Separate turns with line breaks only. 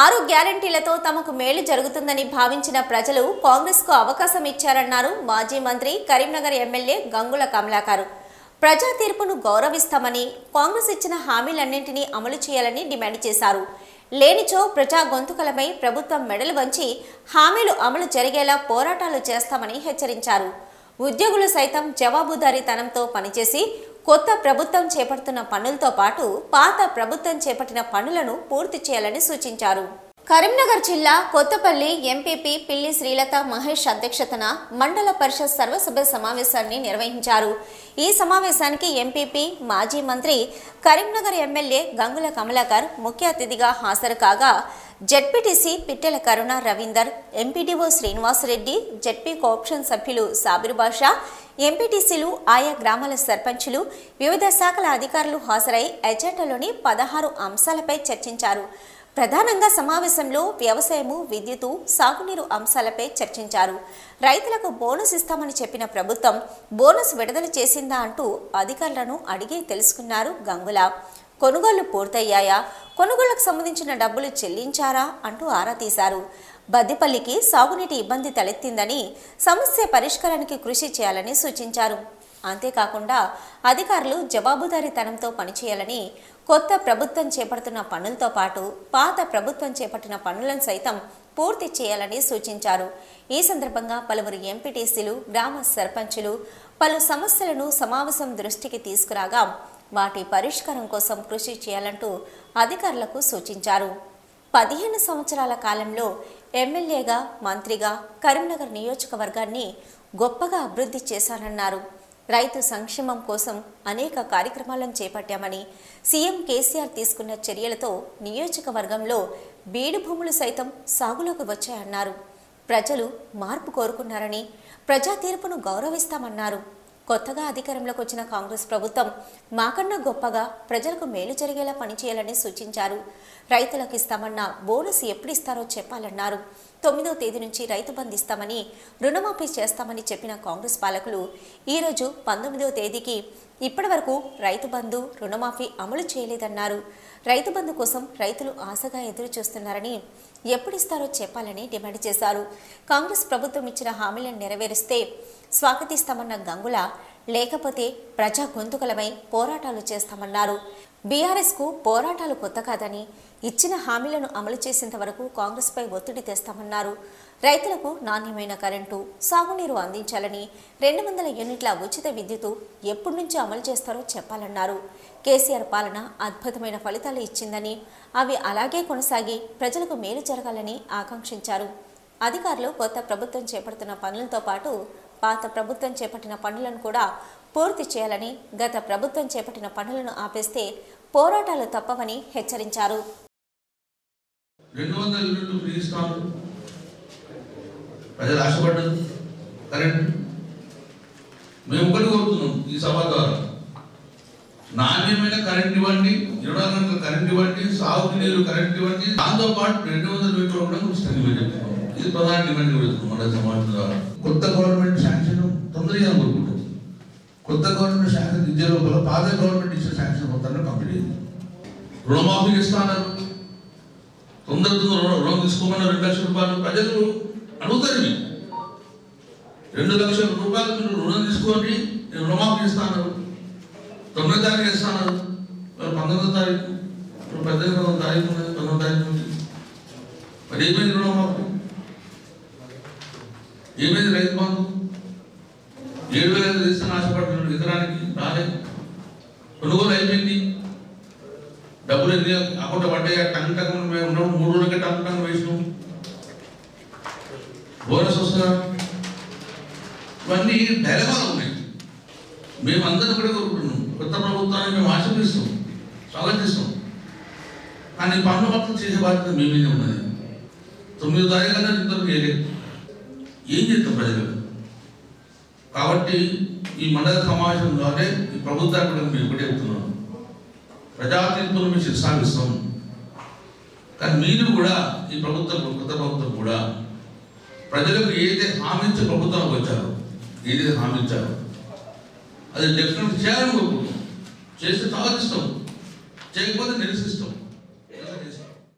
ఆరు గ్యారంటీలతో తమకు మేలు జరుగుతుందని భావించిన ప్రజలు కాంగ్రెస్కు అవకాశం ఇచ్చారన్నారు మాజీ మంత్రి కరీంనగర్ ఎమ్మెల్యే గంగుల కమలాకర్. ప్రజా తీర్పును గౌరవిస్తామని కాంగ్రెస్ ఇచ్చిన హామీలన్నింటినీ అమలు చేయాలని డిమాండ్ చేశారు. లేనిచో ప్రజా గొంతుకలపై ప్రభుత్వం మెడలు వంచి హామీలు అమలు జరిగేలా పోరాటాలు చేస్తామని హెచ్చరించారు. ఉద్యోగులు సైతం జవాబుదారీతనంతో పనిచేసి కొత్త ప్రభుత్వం చేపడుతున్న పనులతో పాటు పాత ప్రభుత్వం చేపట్టిన పనులను పూర్తి చేయాలని సూచించారు. కరీంనగర్ జిల్లా కొత్తపల్లి ఎంపీపీ పిల్లి శ్రీలత మహేష్ అధ్యక్షతన మండల పరిషత్ సర్వసభ్య సమావేశాన్ని నిర్వహించారు. ఈ సమావేశానికి ఎంపీపీ మాజీ మంత్రి కరీంనగర్ ఎమ్మెల్యే గంగుల కమలాకర్ ముఖ్య అతిథిగా హాజరు కాగా ZPTC Pittela Karuna Ravinder MPDO Srinivasareddy ZP cooption సభ్యులు సాబిర్ బాషా ఎంపీటీసీలు ఆయా గ్రామాల సర్పంచులు వివిధ శాఖల అధికారులు హాజరై ఎజెండాలోని పదహారు అంశాలపై చర్చించారు. ప్రధానంగా సమావేశంలో వ్యవసాయము విద్యుత్తు సాగునీరు అంశాలపై చర్చించారు. రైతులకు బోనస్ ఇస్తామని చెప్పిన ప్రభుత్వం బోనస్ విడుదల చేసిందా అంటూ అధికారులను అడిగి తెలుసుకున్నారు గంగుల. కొనుగోళ్ళు పూర్తయ్యాయా? కొనుగోళ్ళకు సంబంధించిన డబ్బులు చెల్లించారా? అంటూ ఆరా తీశారు. బద్దిపల్లికి సాగునీటి ఇబ్బంది తలెత్తిందని సమస్య పరిష్కారానికి కృషి చేయాలని సూచించారు. అంతేకాకుండా అధికారులు జవాబుదారీతనంతో పనిచేయాలని కొత్త ప్రభుత్వం చేపడుతున్న పనులతో పాటు పాత ప్రభుత్వం చేపట్టిన పనులను సైతం పూర్తి చేయాలని సూచించారు. ఈ సందర్భంగా పలువురు ఎంపీటీసీలు గ్రామ సర్పంచులు పలు సమస్యలను సమావేశం దృష్టికి తీసుకురాగా వాటి పరిష్కారం కోసం కృషి చేయాలంటూ అధికారులకు సూచించారు. పదిహేను సంవత్సరాల కాలంలో ఎమ్మెల్యేగా మంత్రిగా కరీంనగర్ నియోజకవర్గాన్ని గొప్పగా అభివృద్ధి చేశానన్నారు. రైతు సంక్షేమం కోసం అనేక కార్యక్రమాలను చేపట్టామని సీఎం కేసీఆర్ తీసుకున్న చర్యలతో నియోజకవర్గంలో బీడు భూములు సైతం సాగులోకి వచ్చాయన్నారు. ప్రజలు మార్పు కోరుకున్నారని ప్రజా తీర్పును గౌరవిస్తామన్నారు. కొత్తగా అధికారంలోకి వచ్చిన కాంగ్రెస్ ప్రభుత్వం మాకన్నా గొప్పగా ప్రజలకు మేలు జరిగేలా పనిచేయాలని సూచించారు. రైతులకు ఇస్తామన్న బోనస్ ఎప్పుడు ఇస్తారో చెప్పాలన్నారు. తొమ్మిదో తేదీ నుంచి రైతు బంధు ఇస్తామని రుణమాఫీ చేస్తామని చెప్పిన కాంగ్రెస్ పాలకులు ఈరోజు పంతొమ్మిదవ తేదీకి ఇప్పటి వరకు రైతు బంధు రుణమాఫీ అమలు చేయలేదన్నారు. రైతు బంధు కోసం రైతులు ఆశగా ఎదురు చూస్తున్నారని ఎప్పుడు ఇస్తారో చెప్పాలని డిమాండ్ చేశారు. కాంగ్రెస్ ప్రభుత్వం ఇచ్చిన హామీలను నెరవేరిస్తే స్వాగతిస్తామన్న గంగుల లేకపోతే ప్రజా గొంతుకలమై పోరాటాలు చేస్తామన్నారు. బీఆర్ఎస్కు పోరాటాలు కొత్త కాదని ఇచ్చిన హామీలను అమలు చేసేంత వరకు కాంగ్రెస్పై ఒత్తిడి తెస్తామన్నారు. రైతులకు నాణ్యమైన కరెంటు సాగునీరు అందించాలని రెండు వందల యూనిట్ల ఉచిత విద్యుత్ ఎప్పటి నుంచి అమలు చేస్తారో చెప్పాలన్నారు. కేసీఆర్ పాలన అద్భుతమైన ఫలితాలు ఇచ్చిందని అవి అలాగే కొనసాగి ప్రజలకు మేలు జరగాలని ఆకాంక్షించారు. అధికారులు కొత్త ప్రభుత్వం చేపడుతున్న పనులతో పాటు పాత ప్రభుత్వం చేపట్టిన పనులను కూడా పూర్తి చేయాలని గత ప్రభుత్వం చేపట్టిన పనులను ఆపేస్తే పోరాటాలు తప్పవని హెచ్చరించారు.
మేము ఒకటి కోరుతున్నాం ఈ సభ ద్వారా. నాణ్యమైన కరెంట్ ఇవ్వండి ఇరవై నాలుగు కరెంట్ ఇవ్వండి సాగు నీరు కరెంట్ ఇవ్వండి. దాంతో పాటు రెండు వందల మీటర్లు కూడా ఉచితంగా ఇవ్వండి చెప్తున్నాం ఇది ప్రధాన డిమాండ్ పెడుతున్నాం మన సమాజంలో కొత్త గవర్నమెంట్ శాంక్షన్ తొందరగా కోరుకుంటుంది కొత్త గవర్నమెంట్ శాంక్షన్ ఇచ్చే లోపల పాత గవర్నమెంట్ ఇచ్చిన శాంక్షన్ మొత్తాన్ని కంప్లీట్ అయింది రుణమాఫీ ఇస్తాన్నారు తొందరగా రుణం రుణం తీసుకోమన్న రెండు లక్షల రూపాయలు. ప్రజలు అడుగుతారు రెండు లక్షల రూపాయలు మీరు రుణం తీసుకోండి నేను రుణమాఫీ ఇస్తాను తొమ్మిదో తారీఖు ఇస్తాను పంతొమ్మిదో తారీఖు ఇప్పుడు పద్దెనిమిదో తారీఖు ఉన్నది పంతొమ్మిదో తారీఖు నుంచి మరి ఏమైంది రుణమాఫీ ఏమైంది రైతు బంధు? ఏడు వేల ఐదు ఇస్తాను ఆశపడుతున్నాడు ఎకరానికి రాలేదు కొనుగోలు అయిపోయింది. డబ్బులు ఎన్ని అకౌంట్ పడ్డాయి? టంగ్ టంగ్ మేము ఉన్నాం. మూడు రోజులకే టంగ్ టంగ్ వేసినాం. బోనస్ వస్తుందా? ఇవన్నీ డైలమాలు ఉన్నాయి. మేమందరం కూడా కోరుకుంటున్నాం కొత్త ప్రభుత్వాన్ని మేము ఆశీర్దిస్తాం స్వాగతిస్తాం కానీ పన్ను మొత్తం చేసే బాధ్యత మీ మీదే ఉన్నది తొమ్మిది తారీఖు కన్నా ఇంతవరకు వేయలేదు ఏం చేస్తాం ప్రజలు? కాబట్టి ఈ మండల సమావేశం ద్వారా ఈ ప్రభుత్వాన్ని కూడా మేము ఒకటే చెప్తున్నాను ప్రజా మేము శిక్షాగిస్తాం కానీ మీరు కూడా ఈ ప్రభుత్వం కొత్త ప్రభుత్వం కూడా ప్రజలకు ఏదైతే హామీ ఇచ్చి ప్రభుత్వానికి వచ్చారు ఏదైతే హామీ అది డెఫినెట్ చేయాలని చేస్తే సాధిస్తాం చేయకపోతే నిరసిస్తాం.